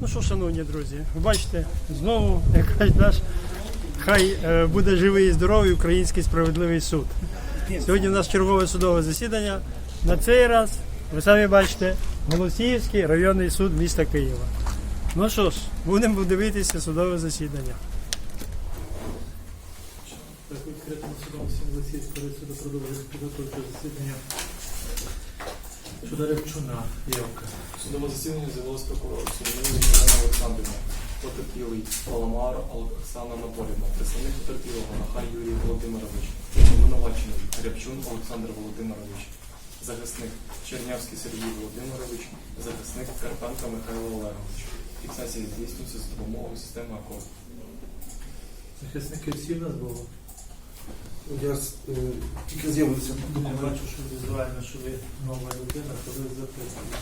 Ну що, шановні друзі, ви бачите, знову якась наш хай е, буде живий і здоровий український справедливий суд. Сьогодні у нас чергове судове засідання. На цей раз, ви самі бачите, Голосіївський районний суд міста Києва. Ну що ж, будемо дивитися судове засідання. Так, відкритому судовому засіданні суду продовжує підготовче засідання щодо Рябчуна Євка. Судове засідання з'явилось прокурор Соломіна Ірина Олександрівна, потерпілий Паламар Оксана Анатолівна, представник потерпілого Нахай Юрій Володимирович, обвинувачений Рябчун Олександр Володимирович, захисник Чернявський Сергій Володимирович, захисник Карпенка Михайло Олегович. Фіксація здійснюється за допомогою системи АКОД. Захисники всі в нас були. Я е, тільки з'явився Я бачу, що візуально, що ви нова людина, коли записуєте.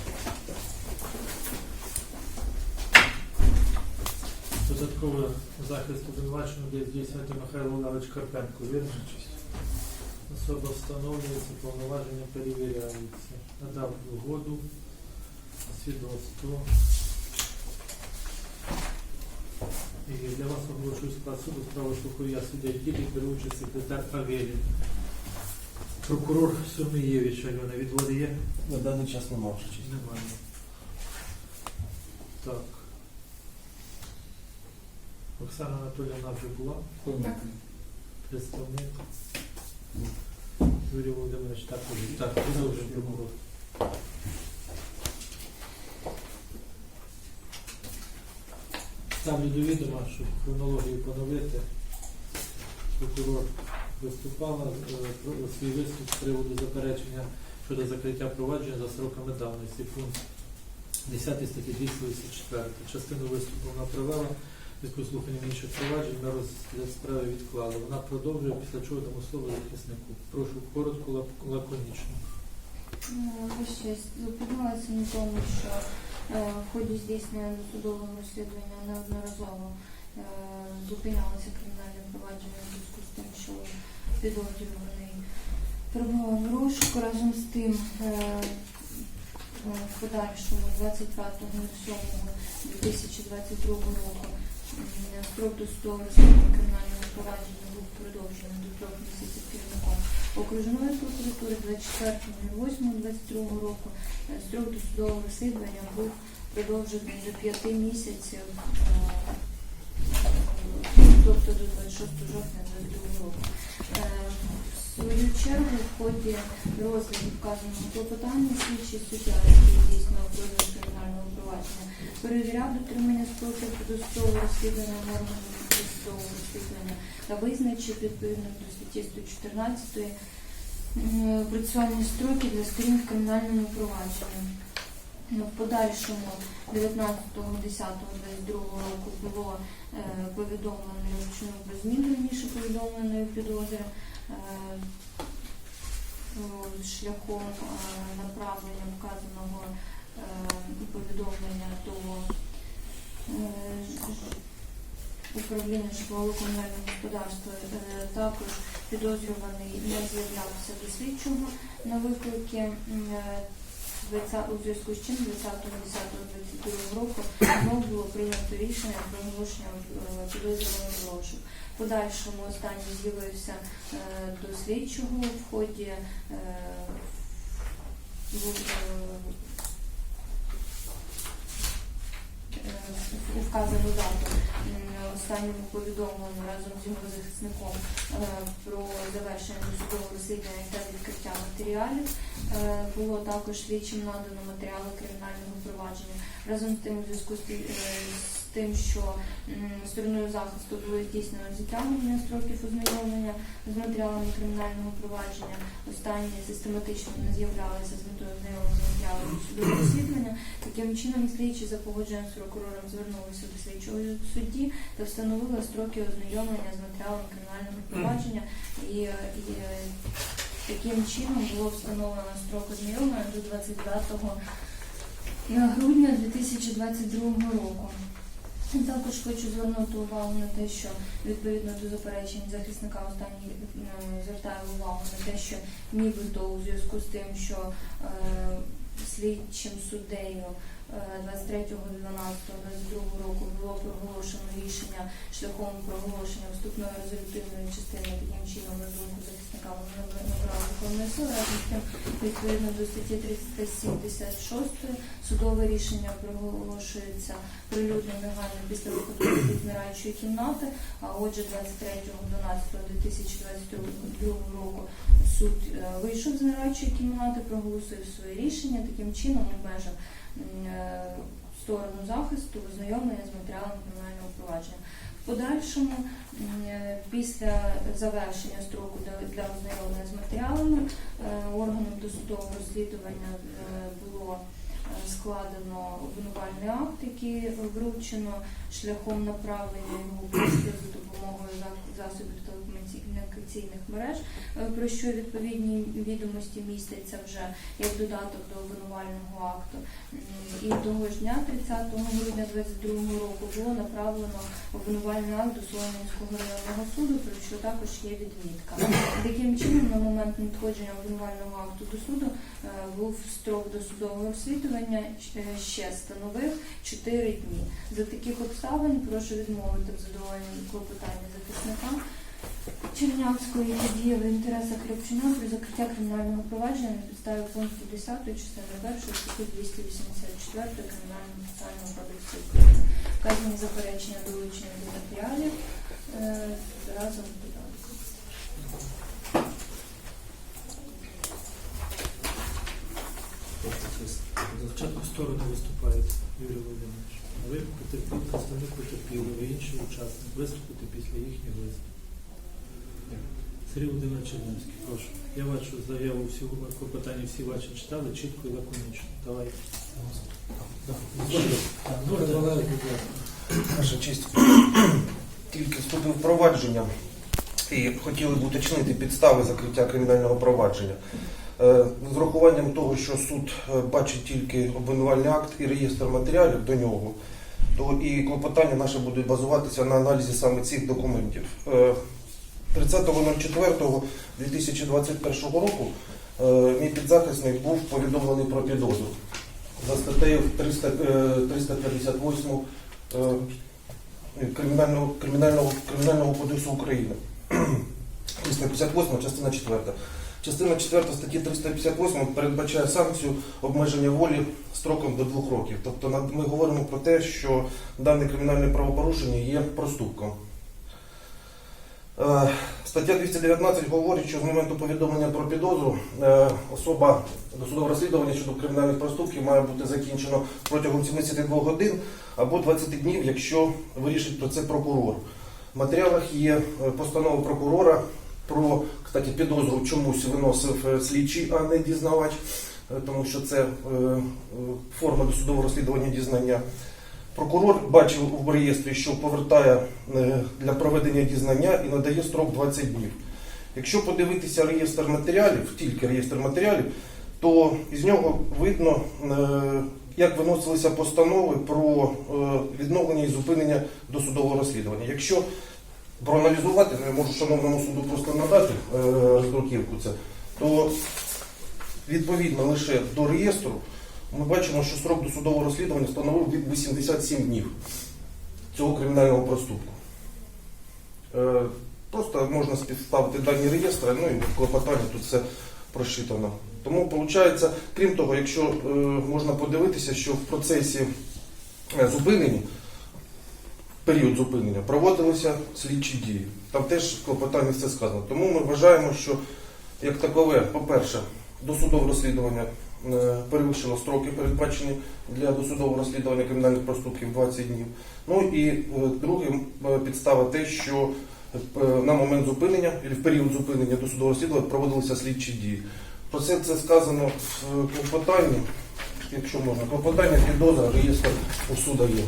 Додатковий захист обвинуваченого буде здійснювати Михайло Олегович Карпенко. Вірно? Особа встановлюється, повноваження перевіряються. Надав угоду, свідоцтво. І для вас оголошую склад суду справу слухаю я суддя Ділі, керуючий секретар Авелі. Прокурор Сумієвич Альона відводи є? На даний час не мав честь. Немає. Так. Оксана Анатоліївна вже була. Представник. Юрій Володимирович також. Так, продовжуємо прокурор. Ставлю до відома, щоб хронологію поновити. Прокурор виступала е, про свій виступ з приводу заперечення щодо закриття провадження за сроками давності. Пункт 10 статті 284. Частину виступу вона провела. Зв'язку з слуханням інших проваджень на розгляд справи відклали. Вона продовжує, після чого дамо слово захиснику. Прошу коротко, лак- лаконічно. Ви щось зупинилися на тому, що е, в ході здійснення досудового розслідування неодноразово е, зупинялося кримінальне провадження в зв'язку з тим, що підозрюваний перебував в розшуку. Разом з тим е, е, в подальшому 25.07.2022 року м, строк досудового розслідування кримінального провадження був продовжений до трьох місяців окружної прокуратури 24.08.22 року е, строк досудового розслідування був продовжений до 5 місяців, е, тобто до 26 жовтня 2022 року. Е, В свою чергу в ході розгляду вказаного клопотання слідчий суддя, який здійснював кримінального провадження, перевіряв дотримання строків досудового розслідування нормами досудового розслідування визначив відповідно до статті 114 м, процесуальні строки для сторін в кримінальному. Ну, В подальшому 19.10.22 року було е, повідомлено Рябчину про зміну раніше повідомленої підозри е, шляхом е, направлення вказаного е, повідомлення до е, управління житлово-комунального господарства. Е, Також підозрюваний не з'являвся до слідчого на виклики. Е, 20 у зв'язку з чим 20.10.22 року знову було прийнято рішення про оголошення е, підозрюваного. В Подальшому останній з'явився до слідчого в ході е, в- е, е, у вказану дату останньому повідомленню разом з його захисником е, про завершення досудового розслідування та відкриття матеріалів. Е, Було також слідчим надано матеріали кримінального провадження. Разом з тим, у зв'язку е, з тим, що стороною захисту було здійснено затягнення строків ознайомлення з матеріалами кримінального провадження. Останні систематично не з'являлися з метою ознайомлення з матеріалами судового розслідування. Таким чином, слідчі за погодженням з прокурором звернулися до слідчого судді та встановили строки ознайомлення з матеріалами кримінального провадження і, е, і е, таким чином було встановлено строк ознайомлення до 29 грудня 2022 року. Також хочу звернути увагу на те, що відповідно до заперечень захисника останній е, звертає увагу на те, що нібито у зв'язку з тим, що е, слідчим суддею 23.12.22 року було проголошено рішення шляхом проголошення вступної резолютивної частини таким чином на думку захисника вони набрали законної сили. Відповідно до статті 376 судове рішення проголошується прилюдно негайно після виходу з змираючої кімнати. А отже, 23.12.2022 року суд е, вийшов з змираючої кімнати, проголосив своє рішення. Таким чином обмежив м, е, сторону захисту ознайомлення з матеріалом кримінального провадження. В подальшому, е, після завершення строку для, ознайомлення з матеріалами, е, органом досудового розслідування е, було е, складено обвинувальний акт, який вручено шляхом направлення його за допомогою за- засобів телекомунікаційних мереж, е, про що відповідні відомості містяться вже як додаток до обвинувального акту. І того ж дня, 30 грудня 2022 року, було направлено обвинувальний акт до Солом'янського районного суду, про що також є відмітка. Таким чином, на момент надходження обвинувального акту до суду е, був строк досудового розслідування е, ще становив 4 дні. За таких обставин прошу відмовити в задоволенні клопотання захисника Чернявської дії в інтересах Рябчина про закриття кримінального провадження на підставі пункту 10 частини 1 статті 284 Кримінального процесуального кодексу України. Вказані заперечення долучені до матеріалів е, разом з додатком. Спочатку сторони виступають, Юрій Володимирович. Ви потерпіли, представник потерпіли, ви інший учасник. Виступите після їхнього виступу. Сергій Володимирович Чернявський, прошу. Я бачу заяву всі клопотання всі ваші читали чітко і лаконічно. Давай. Добре, Валерій, будь честь. Тільки вступив провадження і хотіли б уточнити підстави закриття кримінального провадження. Е, З урахуванням того, що суд е, бачить тільки обвинувальний акт і реєстр матеріалів до нього, то і клопотання наше будуть базуватися на аналізі саме цих документів. Е, 30.04.2021 року е, мій підзахисник був повідомлений про підозру за статтею 300, е, 358 е, Кримінального, кримінального, кримінального кодексу України. 358, частина 4. Частина 4 статті 358 передбачає санкцію обмеження волі строком до двох років. Тобто ми говоримо про те, що дане кримінальне правопорушення є проступком. Е, Стаття 219 говорить, що з моменту повідомлення про підозру е, особа досудове розслідування щодо кримінальних проступків має бути закінчено протягом 72 годин або 20 днів, якщо вирішить про це прокурор. В матеріалах є е, постанова прокурора про кстати, підозру чомусь виносив слідчий, а не дізнавач, тому що це форма досудового розслідування дізнання. Прокурор бачив в реєстрі, що повертає е, для проведення дізнання і надає строк 20 днів. Якщо подивитися реєстр матеріалів, тільки реєстр матеріалів, то з нього видно, е, як виносилися постанови про е, відновлення і зупинення досудового розслідування. Якщо проаналізувати, ну, я можу шановному суду просто надати роздруківку це, то відповідно лише до реєстру ми бачимо, що строк досудового розслідування становив від 87 днів цього кримінального проступку. Е, Просто можна співставити дані реєстри, ну і в клопотанні тут все просчитано. Тому виходить, крім того, якщо е, можна подивитися, що в процесі е, зупинення, період зупинення, проводилися слідчі дії. Там теж в клопотанні все сказано. Тому ми вважаємо, що як такове, по-перше, досудове розслідування е, строки, передбачені для досудового розслідування кримінальних проступків 20 днів. Ну і е, друге е, підстава те, що на момент зупинення і в період зупинення досудового розслідування проводилися слідчі дії. Про це це сказано в клопотанні, якщо можна, клопотання, підозра, реєстр у суда є.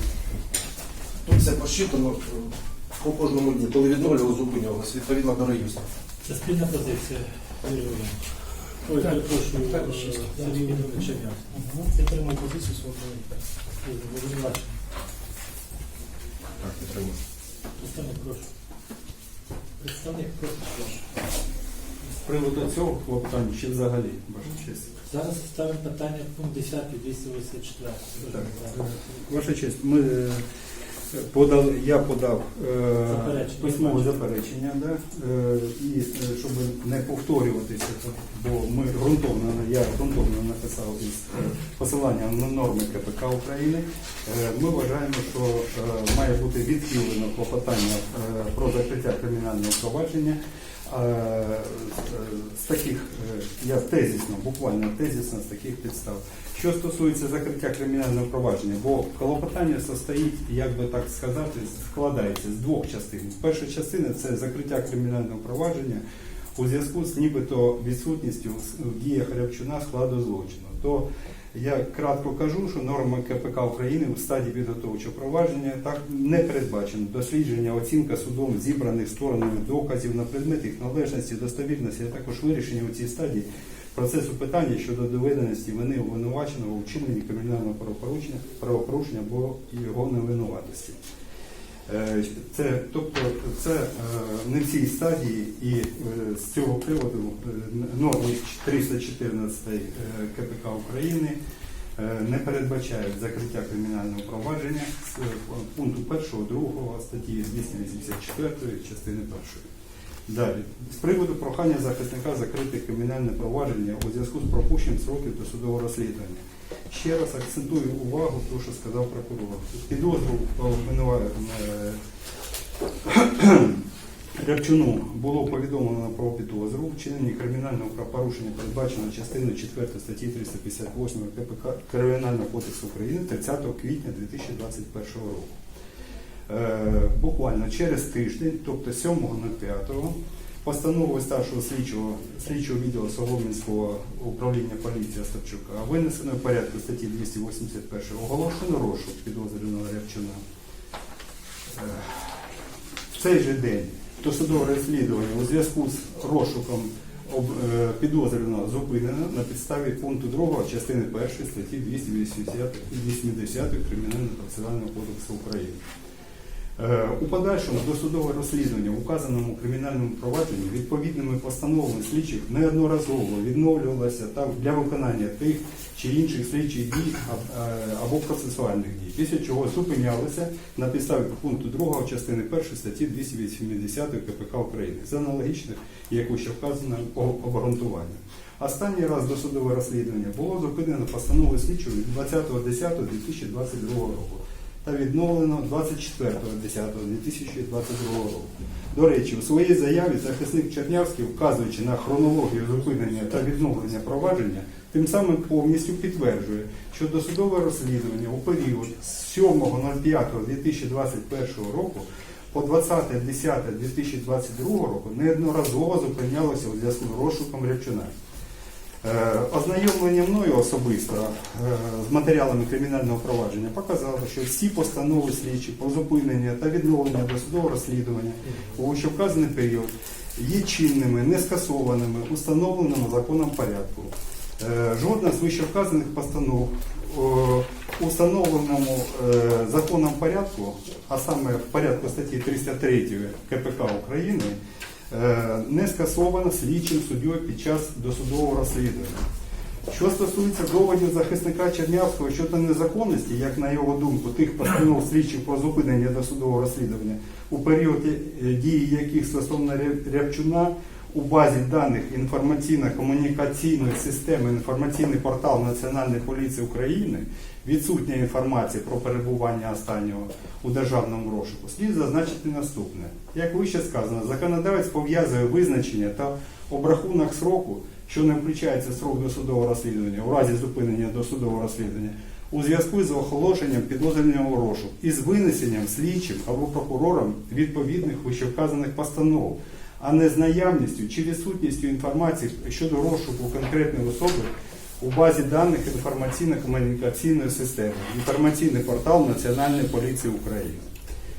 Тут все посчитано по кожному дні, коли відновлювали, зупинювалися, відповідно до реєстру. Це спільна позиція. Ой, перепрошую, так, е. Сергій Володимирович Чернявський. Підтримую позицію свого колега. Так, підтримую. представник, прошу. Представник, прошу. прошу. приводу цього клопотання чи взагалі, ваша честь? Зараз ставимо питання пункт 10 284. Так. Ваша честь, ми подали, я подав е, Заперечення. письмове заперечення, да, е, і е, щоб не повторюватися, бо ми ґрунтовно, я ґрунтовно написав із е, посиланням на норми КПК України. Е, Ми вважаємо, що е, має бути відхилено клопотання е, про закриття кримінального провадження. Е, з- З таких, е, я тезісно, буквально тезісно з таких підстав. Що стосується закриття кримінального провадження, бо клопотання состоїть, як би так сказати, складається з двох частин. Перша частина це закриття кримінального провадження у зв'язку з нібито відсутністю в діях Рябчуна складу злочину. То я кратко кажу, що норми КПК України в стадії підготовчого провадження так не передбачено дослідження, оцінка судом зібраних сторонами доказів на предмет їх належності, достовірності, а також вирішення у цій стадії процесу питання щодо доведеності вини обвинуваченого у вчиненні кримінального правопорушення, правопорушення або його невинуватості. Е, Це, тобто, це не в цій стадії, і е, з цього приводу е, норми 314 е, КПК України не передбачають закриття кримінального провадження з пункту 1, 2 статті 284 частини 1. Далі, з приводу прохання захисника закрити кримінальне провадження у зв'язку з пропущенням сроків досудового розслідування. Ще раз акцентую увагу, те, що сказав прокурор. Підозру обвинува- е, Рябчуну було повідомлено про підозру в вчиненні кримінального правопорушення, передбаченого частиною 4 статті 358 КПК Кримінального кодексу України 30 квітня 2021 року. Е, буквально через тиждень, тобто 7.05, постановою старшого слідчого, слідчого відділу Солом'янського управління поліції Остапчука винесено в порядку статті 281 оголошено розшук підозрюваного Рябчуна. Е, в цей же день досудове розслідування у зв'язку з розшуком е, підозрюваного зупинено на підставі пункту 2 частини 1 статті 280 80 Кримінального процесуального кодексу України. Е, У подальшому досудове розслідування в указаному кримінальному провадженні відповідними постановами слідчих неодноразово відновлювалося для виконання тих чи інших слідчих дій е, або процесуальних дій, після чого зупинялися на підставі пункту 2 частини 1 статті 280 КПК України з аналогічних, як вище вказано, обґрунтування. Останній раз досудове розслідування було зупинено постановою слідчого від 20.10.2022 року та відновлено 24.10.2022 року. До речі, у своїй заяві захисник Чернявський, вказуючи на хронологію зупинення та відновлення провадження, тим самим повністю підтверджує, що досудове розслідування у період з 7.05.2021 року по 20.10.2022 року неодноразово зупинялося у зв'язку з розшуком Рябчуна. Е, Ознайомлення мною особисто е, з матеріалами кримінального провадження показало, що всі постанови слідчі про зупинення та відновлення досудового розслідування у вищевказаний період є чинними, не скасованими, установленими законом порядку. Е, Жодна з вищевказаних постанов о, у встановленому е, законом порядку, а саме в порядку статті 303 КПК України, не скасована слідчим суддєю під час досудового розслідування. Що стосується доводів захисника Чернявського щодо незаконності, як на його думку, тих постанов слідчих про зупинення досудового розслідування, у період е, дії яких стосовно Ря- Рябчуна у базі даних інформаційно-комунікаційної системи інформаційний портал Національної поліції України відсутня інформація про перебування останнього у державному розшуку, слід зазначити наступне. Як вище сказано, законодавець пов'язує визначення та обрахунок сроку, що не включається срок досудового розслідування у разі зупинення досудового розслідування, у зв'язку з оголошенням підозрюваного розшуку і з винесенням слідчим або прокурором відповідних вищевказаних постанов, а не з наявністю чи відсутністю інформації щодо розшуку конкретної особи у базі даних інформаційно-комунікаційної системи, інформаційний портал Національної поліції України.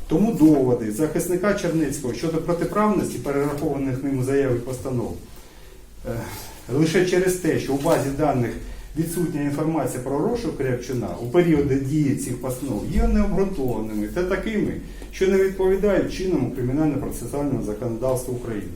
Тому доводи захисника Черницького щодо протиправності перерахованих ним у заяві постанов е, лише через те, що у базі даних відсутня інформація про розшук Рябчуна у періоди дії цих постанов є необґрунтованими та такими, що не відповідають чинному кримінально-процесуальному законодавству України.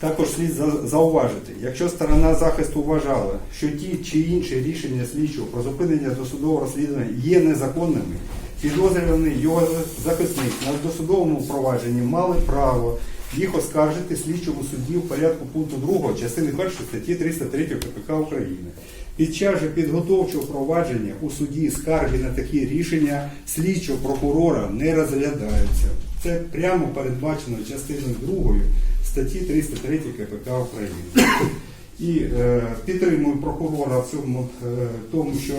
Також слід зауважити, якщо сторона захисту вважала, що ті чи інші рішення слідчого про зупинення досудового розслідування є незаконними, підозрюваний його захисник на досудовому провадженні мали право їх оскаржити слідчому судді в порядку пункту 2 частини 1 статті 303 КПК України. Під час же підготовчого провадження у суді скарги на такі рішення слідчого прокурора не розглядаються. Це прямо передбачено частиною 2 статті 303 КПК України. І е, підтримую прокурора в цьому е, тому, що е,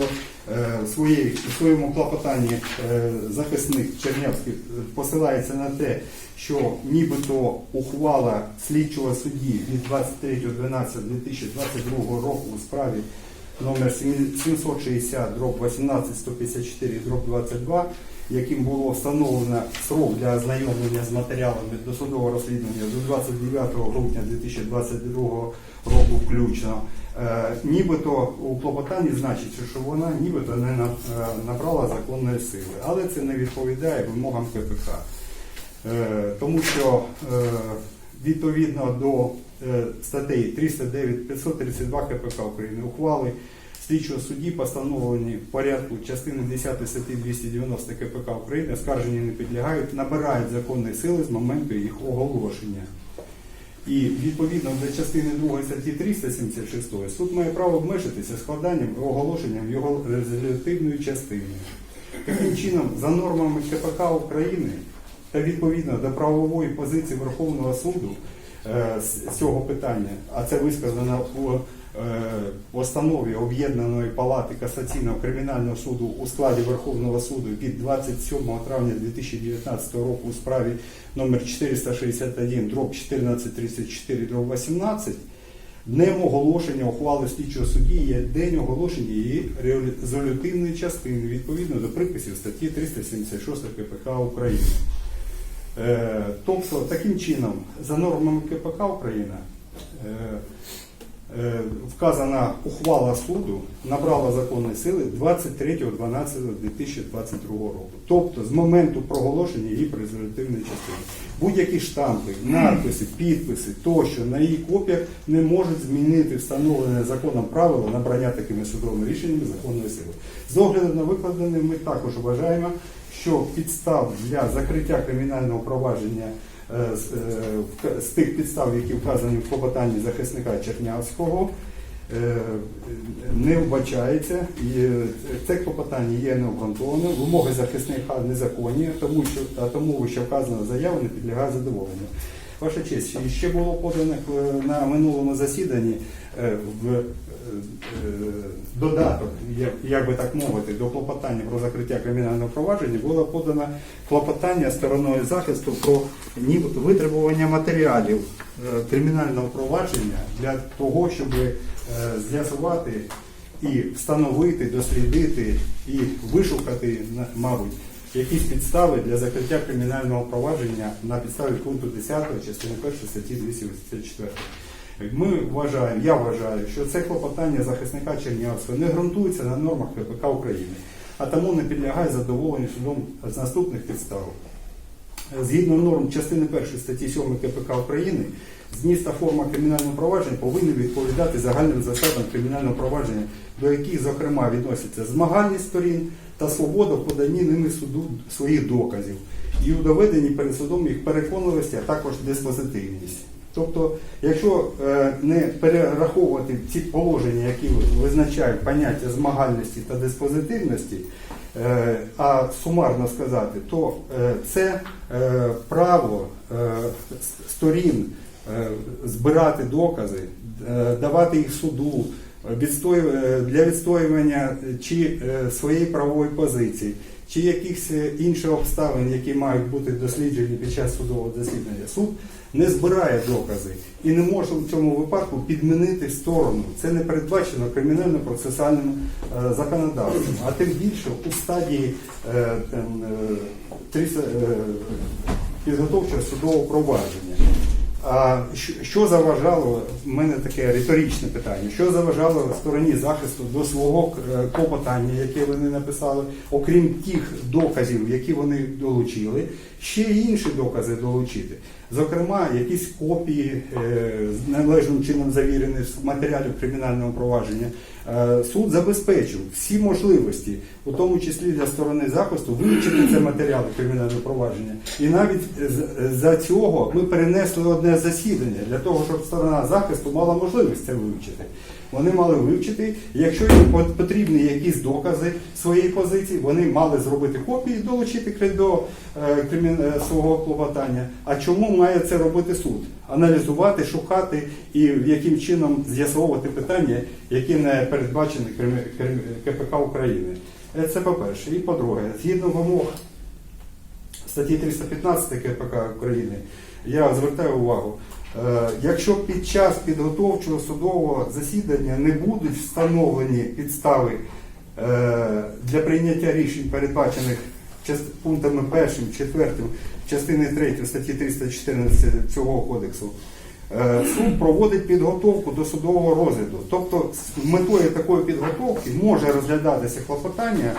в в своєму клопотанні е, захисник Чернявський е, посилається на те, що нібито ухвала слідчого судді від 23.12.2022 року у справі номер 760 дроб 18 154 дроб 22, яким було встановлено срок для ознайомлення з матеріалами досудового розслідування до 29 грудня 2022 року включно. Е, нібито у клопотанні значиться, що вона нібито не е, набрала законної сили, але це не відповідає вимогам КПК. Е, тому що відповідно до статей 309 532 КПК України ухвали слідчого судді постановлені в порядку частини 10 статті 290 КПК України оскаржені не підлягають, набирають законної сили з моменту їх оголошення. І відповідно до частини 2 статті 376 суд має право обмежитися складанням і оголошенням його резолютивної частини. Таким чином, за нормами КПК України та відповідно до правової позиції Верховного суду е, з цього питання, а це висказано у постанові Об'єднаної палати касаційного кримінального суду у складі Верховного суду від 27 травня 2019 року у справі номер 461 дроб 1434 дроб 18 Днем оголошення ухвали слідчого судді є день оголошення її резолютивної частини відповідно до приписів статті 376 КПК України. Е, Тобто, таким чином, за нормами КПК Україна, е, е, вказана ухвала суду набрала законної сили 23.12.2022 року. Тобто з моменту проголошення її резолютивної частини. Будь-які штампи, надписи, підписи тощо на її копіях не можуть змінити встановлене законом правило набрання такими судовими рішеннями законної сили. З огляду на викладене, ми також вважаємо, що підстав для закриття кримінального провадження е, з, е, з тих підстав, які вказані в клопотанні захисника Чернявського, е, не вбачається. І е, це клопотання є необґрунтованим. Вимоги захисника незаконні, тому що тому, що вказана заява не підлягає задоволенню. Ваша честь, ще було подано е, на минулому засіданні е, в е, додаток, як, би так мовити, до клопотання про закриття кримінального провадження було подано клопотання стороною захисту про витребування матеріалів кримінального провадження для того, щоб з'ясувати і встановити, дослідити і вишукати, мабуть, якісь підстави для закриття кримінального провадження на підставі пункту 10 частини 1 статті 284. Ми вважаємо, я вважаю, що це клопотання захисника Чернявського не ґрунтується на нормах КПК України, а тому не підлягає задоволенню судом з наступних підстав. Згідно норм частини 1 статті 7 КПК України, зміст та форма кримінального провадження повинні відповідати загальним засадам кримінального провадження, до яких, зокрема, відносяться змагальність сторін та свобода в поданні ними суду своїх доказів і у доведенні перед судом їх переконливості, а також диспозитивність. Тобто, якщо е, не перераховувати ці положення, які визначають поняття змагальності та диспозитивності, е, а сумарно сказати, то е, це право сторін збирати докази, е, давати їх суду е, для відстоювання чи е, своєї правової позиції, чи якихось е, інших обставин, які мають бути досліджені під час судового засідання. Суд не збирає докази і не може в цьому випадку підмінити сторону. Це не передбачено кримінально-процесуальним е, законодавством, а тим більше у стадії е, там, е, 300, е, підготовчого судового провадження. А що- заважало, в мене таке риторичне питання, що заважало стороні захисту до свого е, клопотання, яке вони написали, окрім тих доказів, які вони долучили, ще й інші докази долучити. Зокрема, якісь копії е, належним чином завірені з матеріалів кримінального провадження. Е, Суд забезпечив всі можливості, у тому числі для сторони захисту, вивчити це матеріали кримінального провадження. І навіть за цього ми перенесли одне засідання для того, щоб сторона захисту мала можливість це вивчити. Вони мали вивчити, якщо їм потрібні якісь докази своєї позиції, вони мали зробити копії, долучити до е, кримін- е, свого клопотання. А чому має це робити суд? Аналізувати, шукати і яким чином з'ясовувати питання, які не передбачені КПК України. Е, Це по-перше. І по-друге, згідно вимог статті 315 КПК України, я звертаю увагу, е, якщо під час підготовчого судового засідання не будуть встановлені підстави е, для прийняття рішень, передбачених пунктами 1, 4 частини 3 статті 314 цього кодексу, е, суд проводить підготовку до судового розгляду. Тобто з метою такої підготовки може розглядатися клопотання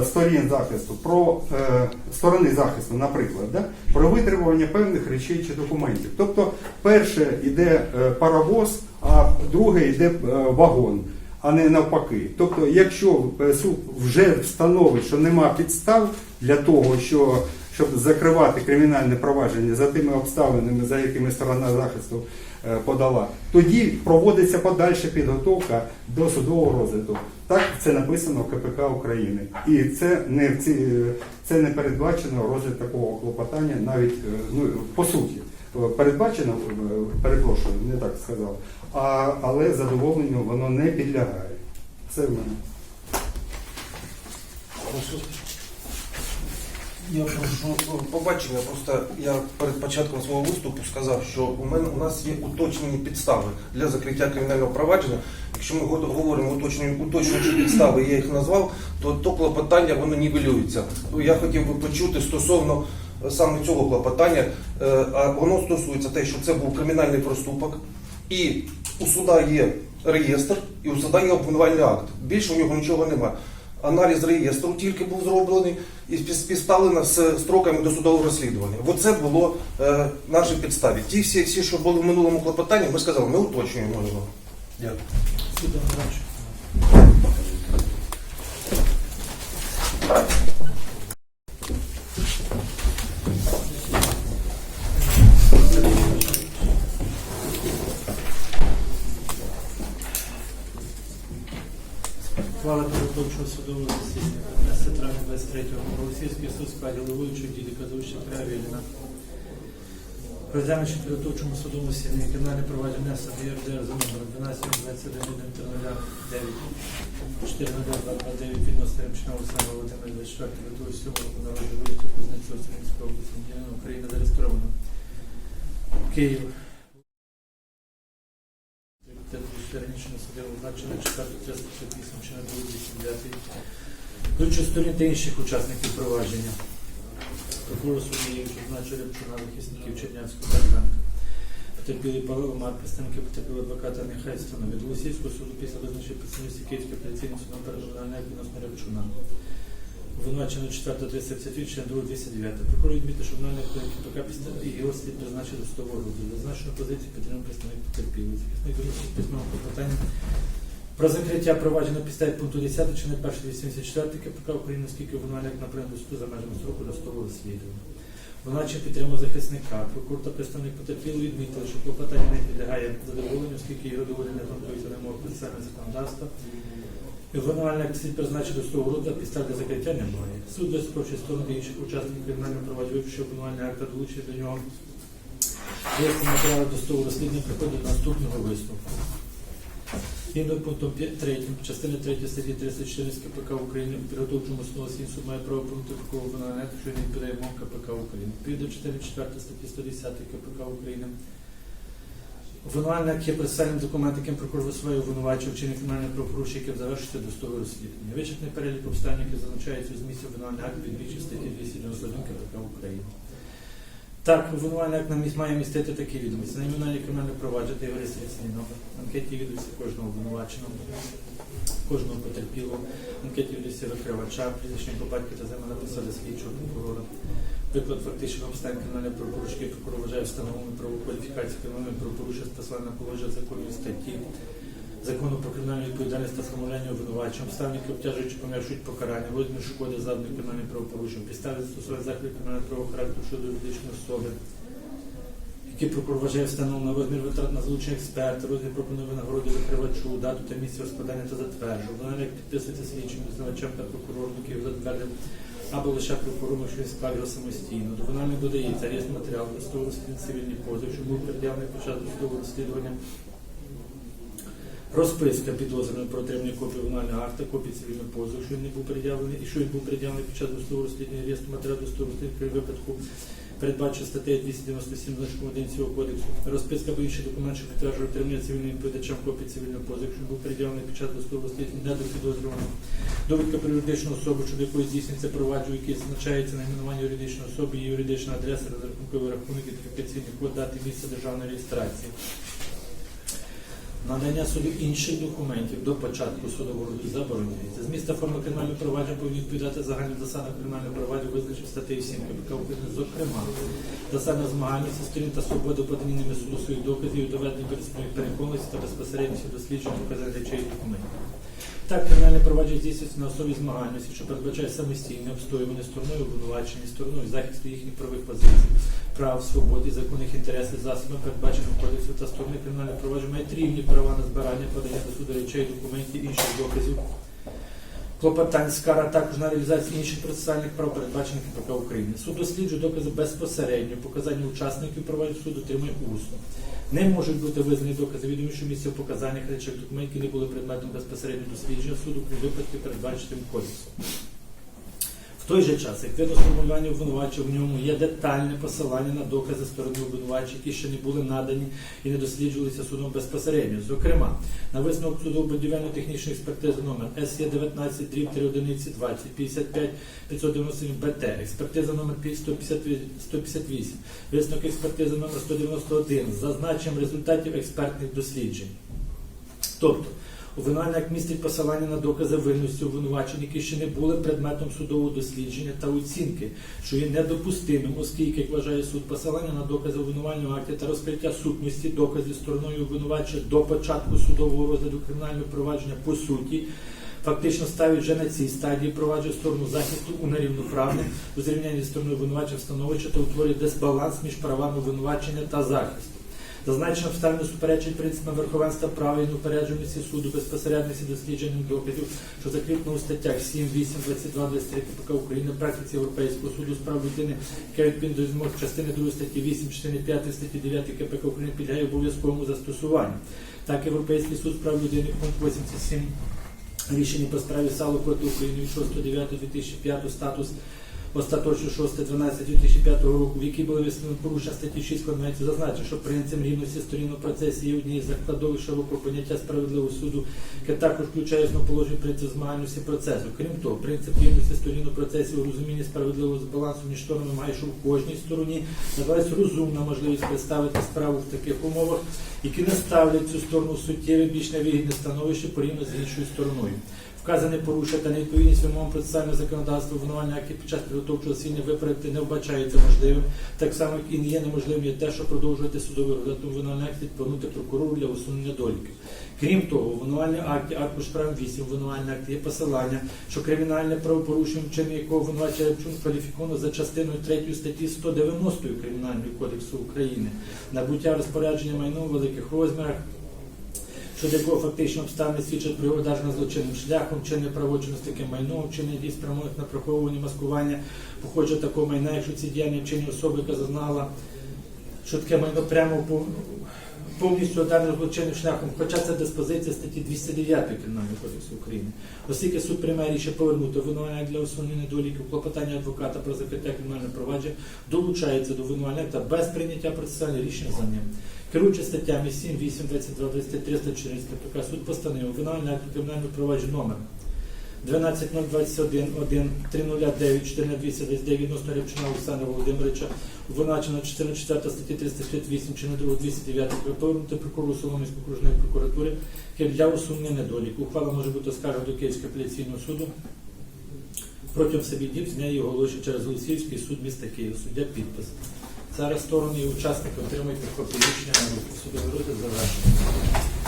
е, сторін захисту про е, сторони захисту, наприклад, да, про витребування певних речей чи документів. Тобто, перше йде паровоз, а друге йде вагон, а не навпаки. Тобто, якщо суд вже встановить, що нема підстав для того, що щоб закривати кримінальне провадження за тими обставинами, за якими сторона захисту е, подала, тоді проводиться подальша підготовка до судового розгляду. Так це написано в КПК України, і це не е, це не передбачено розгляд такого клопотання, навіть е, ну по суті. Передбачено, перепрошую, не так сказав, а, але задоволенню воно не підлягає. Це в мене. Я прошу побачення. Просто я перед початком свого виступу сказав, що у мене у нас є уточнені підстави для закриття кримінального провадження. Якщо ми говоримо уточнюючи, уточнюючи підстави, я їх назвав, то то клопотання воно нівелюється. Я хотів би почути стосовно е, саме цього клопотання, е, а воно стосується те, що це був кримінальний проступок, і у суда є реєстр, і у суда є обвинувальний акт. Більше у нього нічого немає. Аналіз реєстру тільки був зроблений і підставлено з строками досудового розслідування. Оце було е, наші підставі. Ті всі, всі, що були в минулому клопотанні, ми сказали, ми уточнюємо його. Дякую. Суд судового засідання 15 травня 23 року. Голосівський суд в складі головуючого діді Казовича Кравіліна. Розглянувши підготовчому судовому засіданні кримінальне провадження СДРДР за номером 12 21 9 4 відносно Ремчина Олександра Володимира 24 лютого 7 року народу виїзду Кузнецова Сумської області України зареєстровано. Київ. Раніше на суді означено 438 чи на 209 Ключу сторін та інших учасників провадження. Прокурор судді зазначив Рябчуна, захисників Чернявського та Франка. Потерпілий Павло Мар, представники потерпілого адвоката нехай встановить. Голосівського суду після визначення представництва Київського апеляційного суду передавання відносно Рябчуна. Обвинувачено 4 378, член 2 209. Прокурор відмітив, що обвинувальник КПК і його слід призначити до розгляду. Зазначену позицію підтримав представник потерпілий. Захисник виносить письмове клопотання про закриття провадження підставі пункту 10 чи не 184 КПК України, оскільки обвинувальник напряму до суду за межами строку досудового розслідування. Вона підтримав захисника. Прокурор та представник потерпілий відмітили, що клопотання не підлягає задоволенню, оскільки його доволі не грунтується вимог процесуального законодавства. І Обвинувальник слід призначити до свого роду, підстав закриття немає. Суд вислухавши сторони інших учасників кримінального провадження, вивчивши обвинувальний акт та долучив до нього Вияснення матеріалу до столу розслідування приходить до наступного висновку. Згідно пунктом 3 частини 3 статті 314 КПК України у підготовчому основі сім суд має право пункту такого виконання, що не відповідає вимогам КПК України. Відповідно частини 4 статті 110 КПК України. Обвинувальник є процесуальним документом, яким прокурор висуває обвинувачення вчинення кримінального правопорушення, яке завершується досудове розслідування. Вичерпний перелік обставин, які зазначаються у змісті обвинувального акту від більшої статті 291 КПК України. Так, обвинувальний акт нам має містити такі відомості. Найменування кримінального провадження та його реєстраційний номер. Анкеті відомості кожного обвинуваченого, кожного потерпілого, анкеті відомості викривача, прізвища по батьку та займана посади слідчого прокурора. Приклад фактичного обставин кримінального правопорушення, який прокурор вважає встановленою правову кваліфікацію кримінального правопорушення з положення законної статті, закону про кримінальну відповідальність та встановлення обвинувачень, обставин, які обтяжують чи пом'якшують покарання, розмір шкоди завданої кримінальним правопорушенням, підстави застосування заходів кримінального правового характеру щодо юридичної особи, які прокурор вважає встановлено розмір витрат на залучення експерта, розмір пропонує винагороди викривачу, дату та місце розкладання та затвердження, вона як підписується слідчим, дознавачем та прокурором, який затвердив, або лише про склав його самостійно. До виконання додається реєстр матеріал, розслідування цивільний позов, що був пред'явлений під час досудового розслідування, Розписка підозрюваного про отримання копії виконального акта, копії цивільного позову, що він не був пред'явлений, і що він був пред'явлений під час досудового розслідування реєстру матеріалу досудового розслідування при випадку, передбачено статтею 297 значком 1 цього кодексу. Розписка або інший документ, що підтверджує отримання цивільним відповідачем копії цивільного позову, що був пред'явлений під час досудового розслідування не до підозрюваного. Довідка про юридичну особу, щодо якої здійснюється провадження, який зазначається найменування юридичної особи, її юридична адреса, розрахунковий рахунок, ідентифікаційний код, дати місце державної реєстрації. Надання суду інших документів до початку судового розгляду забороняється. Зміст форми кримінального провадження повинні відповідати загальним засадам кримінального провадження, визначив статтею 7 КПК України, зокрема, засадна змагальність сторін та свободу подані ними суду своїх доказів, доведення переконливості та безпосередньості дослідження доказань речей документів. Так, кримінальне провадження здійснюється на основі змагальності, що передбачає самостійне обстоювання стороною обвинувачення, стороною захисту їхніх правових позицій, прав, свобод і законних інтересів засобами, передбачених кодексу та сторони кримінального провадження мають рівні права на збирання, подання до суду речей, документів, інших доказів, клопотань, скара, також на реалізацію інших процесуальних прав, передбачених КПК України. Суд досліджує докази безпосередньо, показання учасників провадження суду отримує усно. Не можуть бути визнані докази відомі, що місце в показаннях речей документів, які не були предметом безпосереднього дослідження суду при випадку передбаченим кодексом. Той же час, як видно сформулювання обвинувачення, в ньому є детальне посилання на докази сторони обвинувачення, які ще не були надані і не досліджувалися судом безпосередньо. Зокрема, на висновок суду будівельно-технічної експертизи номер СЄ 19 дріб 3 одиниці 20 55 597 БТ, експертиза номер 158, висновок експертизи номер 191 з зазначенням результатів експертних досліджень. Тобто, Обвинувальний акт містить посилання на докази винності обвинувачень, які ще не були предметом судового дослідження та оцінки, що є недопустимим, оскільки, як вважає суд, посилання на докази обвинувального акті та розкриття сутності доказів стороною обвинувачення до початку судового розгляду кримінального провадження по суті. Фактично ставить вже на цій стадії проваджує сторону захисту у нерівноправне у зрівнянні з стороною обвинувачення становище та утворює дисбаланс між правами обвинувачення та захисту. Зазначено обставини суперечить принципам верховенства права і неупередженості суду, безпосередності дослідженням доказів, що закріплено у статтях 7, 8, 22, 23 КПК України, практиці Європейського суду з прав людини, яка відповідно до вимог частини 2 статті 8, частини 5 статті 9 КПК України підлягає обов'язковому застосуванню. Так, Європейський суд з прав людини, пункт 87 рішення по справі Сало проти України від 6.9.2005 статус остаточно 6.12.2005 року, в якій були висновлені порушення статті 6 Конвенції, зазначив, що принцип рівності сторін у процесі є однією з закладових широкого поняття справедливого суду, яке також включає основоположний принцип змагальності процесу. Крім того, принцип рівності сторін у процесі у розумінні справедливого збалансу між сторонами має, що в кожній стороні надалась розумна можливість представити справу в таких умовах, які не ставлять цю сторону суттєве більш невигідне становище порівняно з іншою стороною. Вказане порушення та невідповідність вимогам процесуального законодавства обвинувальних актів під час підготовчого засідання виправити не вбачається можливим, так само як і не є неможливим є те, що продовжувати судовий розгляд. Обвинувальних актів повернути прокурору для усунення доліків. Крім того, в обвинувальній акті аркуш прав 8 обвинувальний акт є посилання, що кримінальне правопорушення, вчинення якого обвинувачення Рябчун кваліфіковано за частиною 3 статті 190 Кримінального кодексу України, набуття розпорядження майном у великих розмірах, щодо якого фактично обставини свідчать про одержання злочинним шляхом, вчинення правочину з таким майном, вчинення дій спрямованих на приховування маскування, походження такого майна, якщо ці діяння вчинення особи, яка зазнала, що таке майно прямо повністю одержано злочинним шляхом, хоча це диспозиція статті 209 Кримінального кодексу України. Оскільки суд приймає рішення повернути обвинувальне для усунення недоліків, клопотання адвоката про закриття кримінального провадження долучається до обвинувального акта без прийняття процесуального рішення за ним. Керуючи статтями 7, 8, 22, 23, 314 КПК, суд постановив обвинувальний акт кримінального провадження номер 12021 1 309 4229 відносно Рябчина Олександра Володимировича, обвинувачено 14 статті 358 чи 2 209 повернути прокурору Солом'янської окружної прокуратури для усунення недоліку. Ухвала може бути оскаржена до Київського апеляційного суду протягом собі діб з нею оголошує через Голосіївський суд міста Києва. Суддя підпис. Зараз сторони і учасники отримують копії рішення на руку. Судовий розгляд завершений.